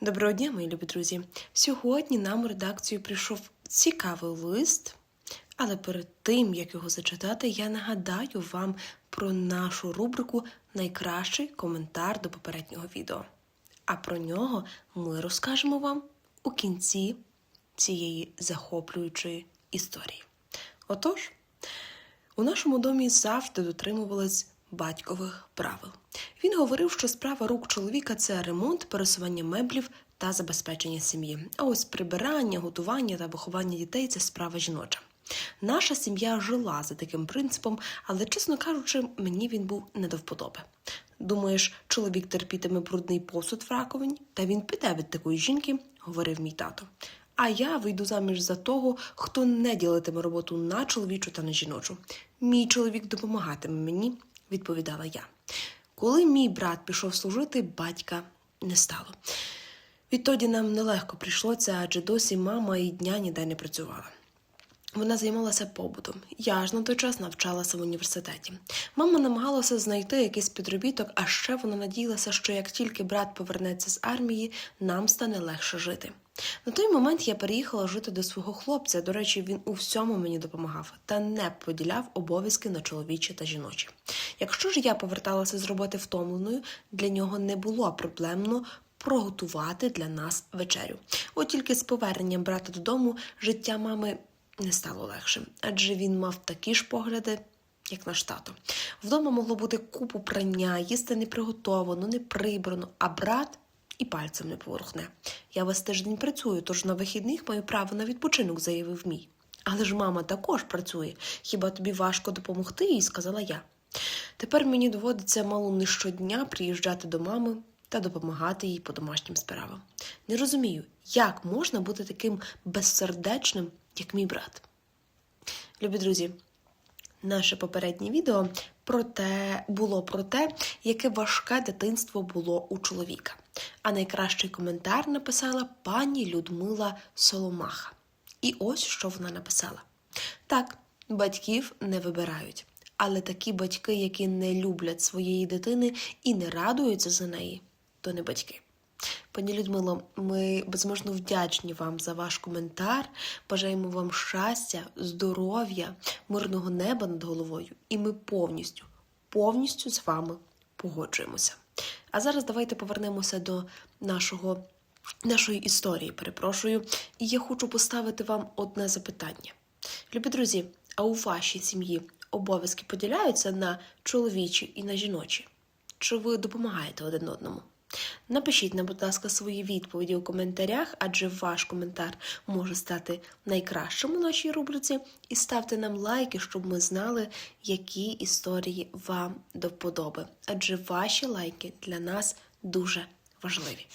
Доброго дня, мої любі друзі. Сьогодні нам у редакцію прийшов цікавий лист, але перед тим, як його зачитати, я нагадаю вам про нашу рубрику Найкращий коментар до попереднього відео. А про нього ми розкажемо вам у кінці цієї захоплюючої історії. Отож, у нашому домі завжди дотримувались батькових правил. Він говорив, що справа рук чоловіка це ремонт, пересування меблів та забезпечення сім'ї. А ось прибирання, готування та виховання дітей це справа жіноча. Наша сім'я жила за таким принципом, але, чесно кажучи, мені він був не до вподоби. Думаєш, чоловік терпітиме брудний посуд в раковині, та він піде від такої жінки, говорив мій тато. А я вийду заміж за того, хто не ділитиме роботу на чоловічу та на жіночу. Мій чоловік допомагатиме мені, відповідала я. Коли мій брат пішов служити, батька не стало. Відтоді нам нелегко прийшлося, адже досі мама і дня ніде не працювала. Вона займалася побутом. Я ж на той час навчалася в університеті. Мама намагалася знайти якийсь підробіток, а ще вона надіялася, що як тільки брат повернеться з армії, нам стане легше жити. На той момент я переїхала жити до свого хлопця. До речі, він у всьому мені допомагав та не поділяв обов'язки на чоловічі та жіночі. Якщо ж я поверталася з роботи втомленою, для нього не було проблемно приготувати для нас вечерю. От тільки з поверненням брата додому життя мами не стало легшим, адже він мав такі ж погляди, як наш тато. Вдома могло бути купу прання, їсти не приготовано, не прибрано, а брат і пальцем не поворухне. Я весь тиждень працюю, тож на вихідних маю право на відпочинок, заявив мій. Але ж мама також працює. Хіба тобі важко допомогти їй? сказала я. Тепер мені доводиться мало не щодня приїжджати до мами та допомагати їй по домашнім справам. Не розумію, як можна бути таким безсердечним, як мій брат. Любі друзі, наше попереднє відео про те, було про те, яке важке дитинство було у чоловіка. А найкращий коментар написала пані Людмила Соломаха. І ось що вона написала: так, батьків не вибирають, але такі батьки, які не люблять своєї дитини і не радуються за неї, то не батьки. Пані Людмило, ми безможно вдячні вам за ваш коментар. Бажаємо вам щастя, здоров'я, мирного неба над головою, і ми повністю, повністю з вами погоджуємося. А зараз давайте повернемося до нашого, нашої історії. Перепрошую, і я хочу поставити вам одне запитання. Любі друзі, а у вашій сім'ї обов'язки поділяються на чоловічі і на жіночі? Чи ви допомагаєте один одному? Напишіть нам, будь ласка, свої відповіді у коментарях, адже ваш коментар може стати найкращим у нашій рубриці. І ставте нам лайки, щоб ми знали, які історії вам до вподоби. Адже ваші лайки для нас дуже важливі.